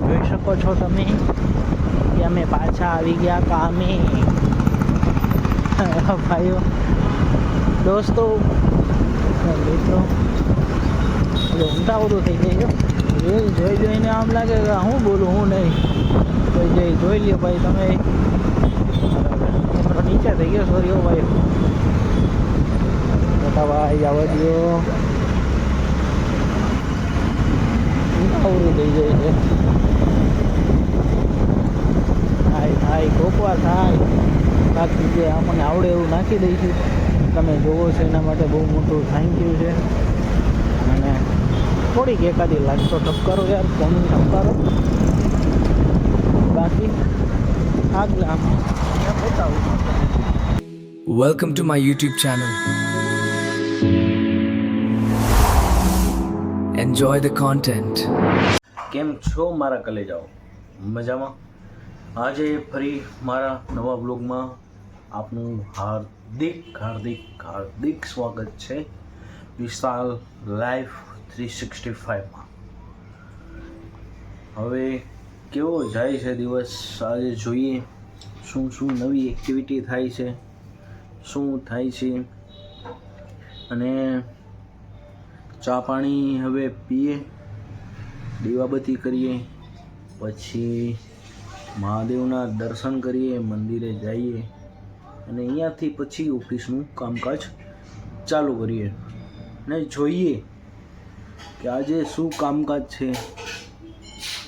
જોઈ શકો છો તમે કે અમે પાછા આવી ગયા કામે ભાઈઓ, દોસ્તો, મિત્રો એટલે ઉધું થઈ જાય રીલ જોઈ જોઈને આમ લાગે કે હું બોલું, હું નહીં. જોઈ જઈ જોઈ લ્યો ભાઈ તમે. નીચે થઈ ગયો સોરી હો ભાઈ. મોટા ભાઈ આવવા દો ઊંધાવડું થઈ જાય છે થાય થાય. બાકી જે આપણને આવડે એવું નાખી દઈશું. તમે જોવો છો એના માટે બહુ મોટું થેન્ક યુ છે. અને થોડીક એકાદી લાગતો ઠપકારો યાર કોણ ઠપકારો? બાકી આગળ આમ બતાવું. Welcome to my YouTube channel enjoy the content કેમ છો મારા કલેજાઓ? મજામાં? આજે ફરી મારા નવા બ્લોગમાં આપનું હાર્દિક હાર્દિક હાર્દિક સ્વાગત છે વિશાલ લાઈફ થ્રી સિક્સટી ફાઇવમાં હવે કેવો જાય છે દિવસ? આજે જોઈએ શું શું નવી એક્ટિવિટી થાય છે, શું થાય છે? અને ચા પાણી હવે પીએ, દીવાબત્તી કરીએ, પછી મહાદેવના દર્શન કરીએ, મંદિરે જઈએ અને અહીંયાથી પછી ઓફિસનું કામકાજ ચાલુ કરીએ. અને જોઈએ કે આજે શું કામકાજ છે.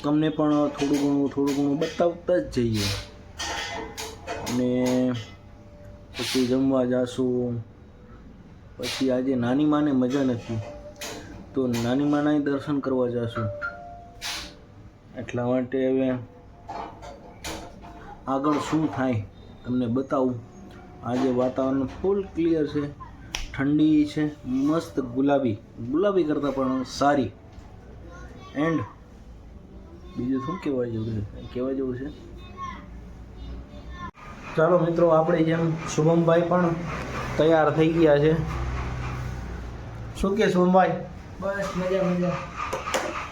તમને પણ થોડું ઘણું થોડું ઘણું બતાવતા જ જઈએ. અને પછી જમવા જાશું. પછી આજે નાની માને મજા નથી. તો નાની માના દર્શન કરવા જાશું. એટલા માટે હવે આગળ શું થાય તમને બતાવું. આજે વાતાવરણ ફૂલ ક્લિયર છે ઠંડી છે મસ્ત ગુલાબી. ગુલાબી કરતાં પણ સારી. એન્ડ બીજું શું કહેવા જેવું છે? કહેવા જેવું છે? ચાલો મિત્રો આપણે જેમ શુભમભાઈ પણ તૈયાર થઈ ગયા છે. શું કે શુભમભાઈ? બસ મજા મજા.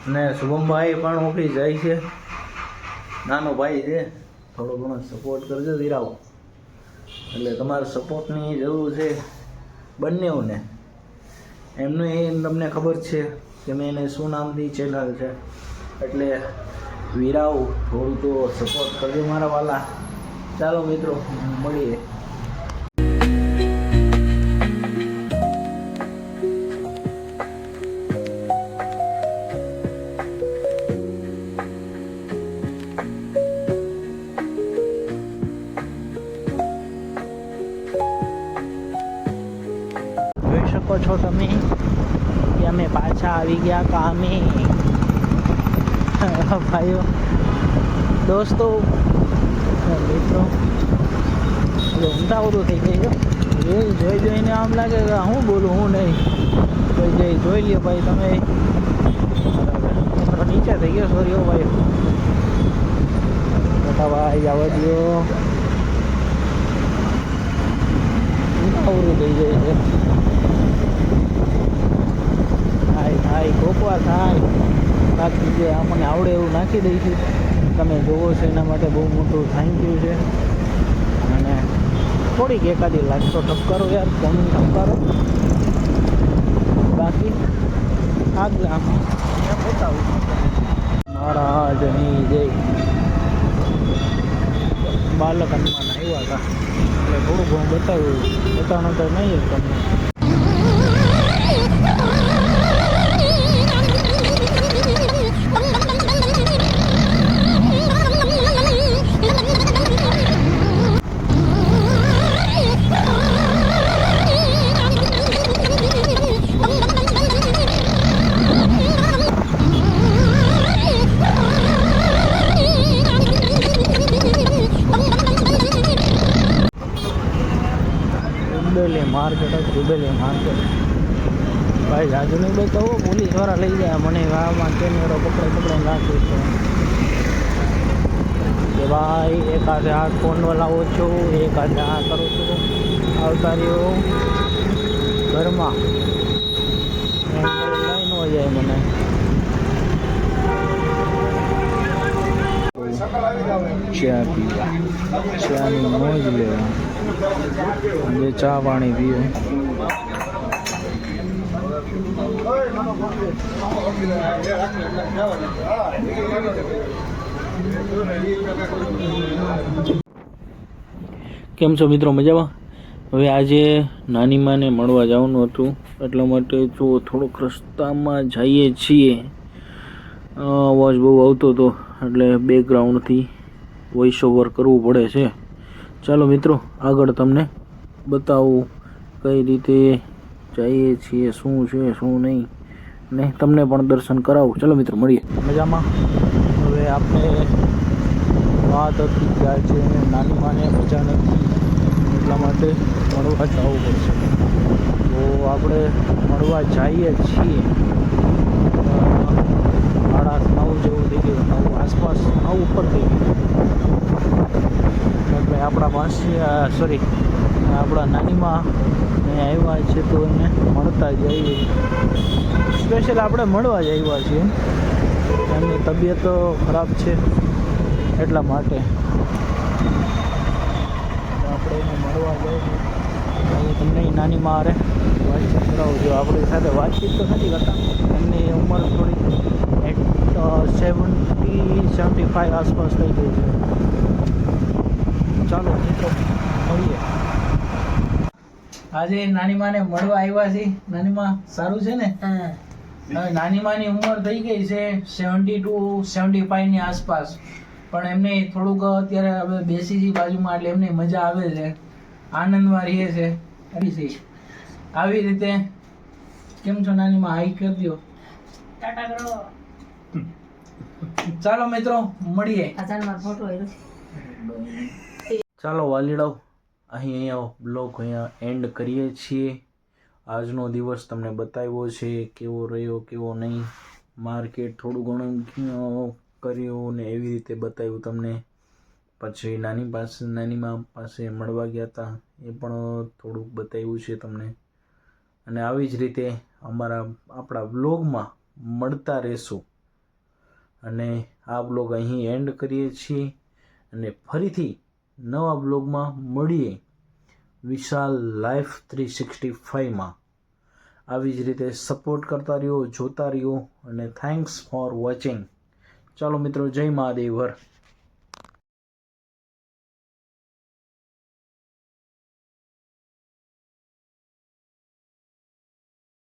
ને શુભમભાઈ પણ ઓફિસ જાય છે. નાનો ભાઈ છે. થોડો ઘણો સપોર્ટ કરજો વીરાઓ. એટલે તમારે સપોર્ટની જરૂર છે બંનેઓને. એમનું એ તમને ખબર છે કે મેં એને શું નામથી ચેનલ છે. એટલે વીરાઓ થોડું તો સપોર્ટ કરજો મારા વાલા. ચાલો મિત્રો, મળીએ. જોઈ શકો છો તમે? કે અમે પાછા આવી ગયા કામે? ભાઈઓ. દોસ્તો, મિત્રો. એટલે ઊંધાવડું થઈ જાય છે. રીલ જોઈ જોઈને આમ લાગે કે હું બોલું, હું નહીં. તો જે જોઈ લ્યો ભાઈ તમે. બરાબર નીચે થઈ ગયો સોરી હો ભાઈ મોટા ભાઈ આવવા દો ઊંધાવડું થઈ જાય છે. થાય થાય કોકવા થાય. બાકી જે આપણને આવડે એવું નાખી દઈશું તમે જોવો છો એના માટે બહુ મોટું થેન્ક યુ છે. અને થોડીક એકાદી લાગતો ઠપકારો યાર કોણ ઠપકારો. બાકી આગળ બતાવું બતાવું મહારાજની જય. બાલક હનુમાન આવ્યા હતા. એટલે થોડું ઘણું બતાવ્યું. બતાવવાનું તો નહીં તમને. માર્કેટ જ ડુબેલી માર્કેટ. ભાઈ જાજુ ભાઈ બતાવો પોલીસવાળા લઈ જાય. મને વાવમાં કેમેરો પકડે પકડે નાખ્યું છે. કે ભાઈ, એક હાથે આ ફોન લાવો છું, એક હાથે આ કરું છું. આવતા રહ્યો ઘરમાં લાઈન હોય જાય મને. ચા પીવા. ચાની મોજ લેવા જે ચા પાણી પીવે કેમ છો મિત્રો? મજામાં? હવે આજે નાની માને મળવા જવાનું હતું. એટલા માટે જો થોડોક રસ્તામાં જઈએ છીએ. અવાજ બહુ આવતો હતો. એટલે બેકગ્રાઉન્ડથી વોઇસ ઓવર કરવું પડે છે. ચાલો મિત્રો, આગળ તમને બતાવું કઈ રીતે જઈએ છીએ, શું છે, શું નહીં. ને તમને પણ દર્શન કરાવું. ચાલો મિત્રો, મળીએ. મજામાં. હવે આપણે વાત હતી કે આજે નાની માને મજા નથી, એટલા માટે મળવા જવું પડશે. તો આપણે મળવા જઈએ છીએ અ, સાડા નવ જેવું થઈ ગયું નવ આસપાસ નવ ઉપર થઈ ગયું આપણા સોરી આપણા નાનીમાં આવ્યા છે તો એને મળતા જઈએ સ્પેશિયલ આપણે મળવા જ આવ્યા છીએ. એમની તબિયત ખરાબ છે એટલા માટે. આપણે એને મળવા જઈએ તમને નાની મારે વાતચીત કરાવું છું. આપણી સાથે વાતચીત તો નથી કરતા. એમની ઉંમર થોડી સેવન્ટી સેવન્ટી ફાઈવ આસપાસ થઈ ગઈ છે. ચાલો મિત્રો મળીએ. આજે નાની માને મળવા આવ્યા છે. નાની માં સારું છે ને? નાની માની ઉંમર થઈ ગઈ છે સેવન્ટી ટુ સેવન્ટી ફાઈવની આસપાસ. પણ એમને થોડુંક અત્યારે હવે બેસી છે બાજુમાં એટલે એમને મજા આવે છે. આનંદમાં રહે છે. આવી છે. આવી રીતે કેમ છો નાની માં? હાઈ કરી દો ચાલો મિત્રો મળીએ. ચાલો વાલીડાઓ, અહીં અહીંયા બ્લોગ અહીંયા એન્ડ કરીએ છીએ. આજનો દિવસ તમને બતાવ્યો છે કેવો રહ્યો, કેવો નહીં. માર્કેટ થોડું ઘણું કર્યું ને એવી રીતે બતાવ્યું તમને. પછી નાની પાસે, નાનીમાં પાસે મળવા ગયા હતા એ પણ થોડુંક બતાવ્યું છે તમને. અને આવી જ રીતે અમારા, આપણા બ્લોગમાં મળતા રહેશું. અને આ બ્લોગ અહીં એન્ડ કરીએ છીએ. અને ફરીથી નવા બ્લોગમાં મળીએ. વિશાલ લાઈફ થ્રી સિક્સટી ફાઇવમાં આવી જ રીતે સપોર્ટ કરતા રહ્યો, જોતા રહ્યો અને થેન્ક્સ ફોર વોચિંગ ચાલો મિત્રો, જય મહાદેવ હર